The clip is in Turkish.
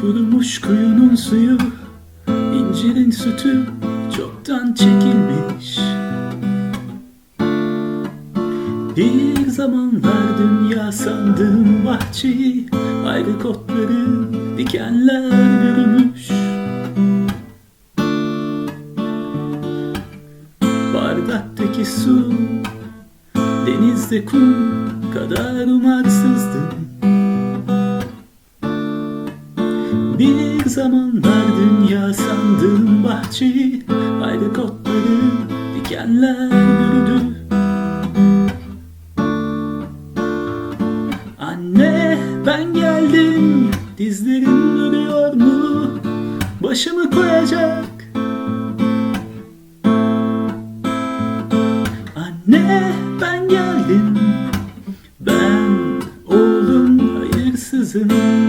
Kurumuş kuyunun suyu incirin sütü çoktan çekilmiş. Bir zamanlar dünya sandığım bahçeyi Ayrı kotları dikenler bürümüş. Bardaktaki su Denizde kum kadar umarsızdım Bir zamanlar dünya sandım bahçeyi Haydi kokladı dikenler bürüdü. Anne ben geldim dizlerim dönüyor mu? Başımı koyacak. Anne ben geldim Ben oğlum hayırsızım.